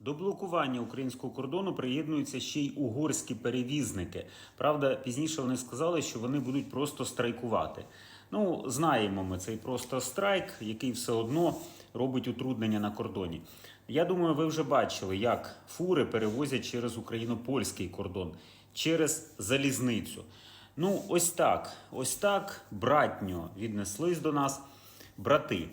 До блокування українського кордону приєднуються ще й угорські перевізники. Правда, пізніше вони сказали, що вони будуть просто страйкувати. Ну, знаємо ми цей просто страйк, який все одно робить утруднення на кордоні. Я думаю, ви вже бачили, як фури перевозять через україно-польський кордон, через залізницю. Ну, ось так, ось так братньо віднеслись до нас брати.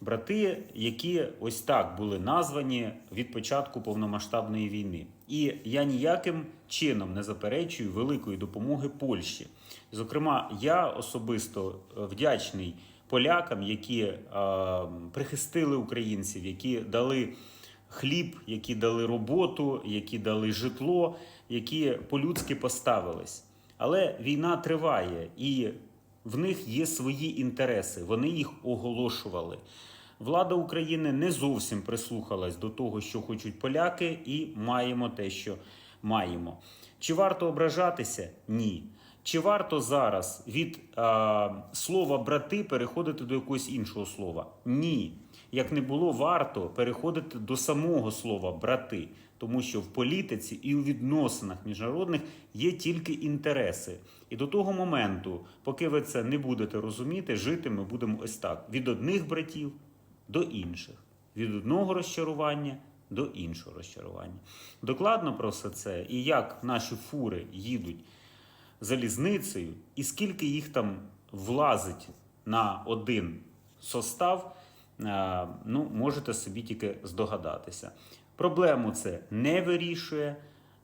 Брати, які ось так були названі від початку повномасштабної війни. І я ніяким чином не заперечую великої допомоги Польщі. Зокрема, я особисто е, вдячний полякам, які е, прихистили українців, які дали хліб, які дали роботу, які дали житло, які по-людськи поставились. Але війна триває, і в них є свої інтереси. Вони їх оголошували. Влада України не зовсім прислухалась до того, що хочуть поляки, і маємо те, що маємо. Чи варто ображатися? Ні. Чи варто зараз від а, слова брати переходити до якогось іншого слова? Ні. Як не було варто переходити до самого слова брати, тому що в політиці і у відносинах міжнародних є тільки інтереси. І до того моменту, поки ви це не будете розуміти, жити ми будемо ось так: від одних братів до інших, від одного розчарування до іншого розчарування. Докладно про все це і як наші фури їдуть залізницею, і скільки їх там влазить на один состав, е, ну, можете собі тільки здогадатися. Проблему це не вирішує.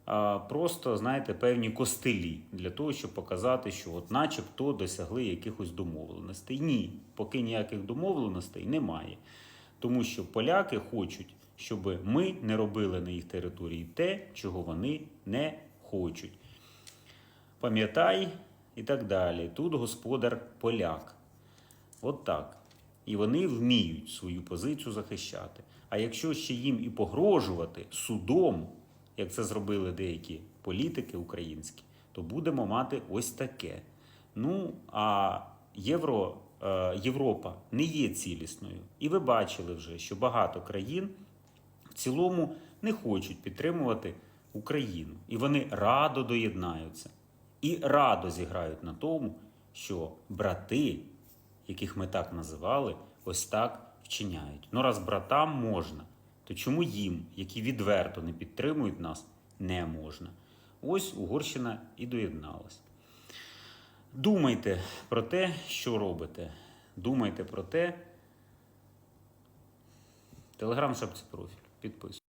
а Просто, знаєте, певні костилі для того, щоб показати, що от начебто досягли якихось домовленостей. Ні, поки ніяких домовленостей немає. Тому що поляки хочуть, щоб ми не робили на їх території те, чого вони не хочуть. Пам'ятай і так далі. Тут господар поляк. От так. І вони вміють свою позицію захищати. А якщо ще їм і погрожувати судом, як це зробили деякі політики українські, то будемо мати ось таке. Ну, а Євро, е, Європа не є цілісною. І ви бачили вже, що багато країн в цілому не хочуть підтримувати Україну. І вони радо доєднаються і радо зіграють на тому, що брати, яких ми так називали, ось так вчиняють. Ну, раз братам можна, то чому їм, які відверто не підтримують нас, не можна? Ось Угорщина і доєдналась. Думайте про те, що робите. Думайте про те. Телеграм шапці профіль. Підписуйтесь.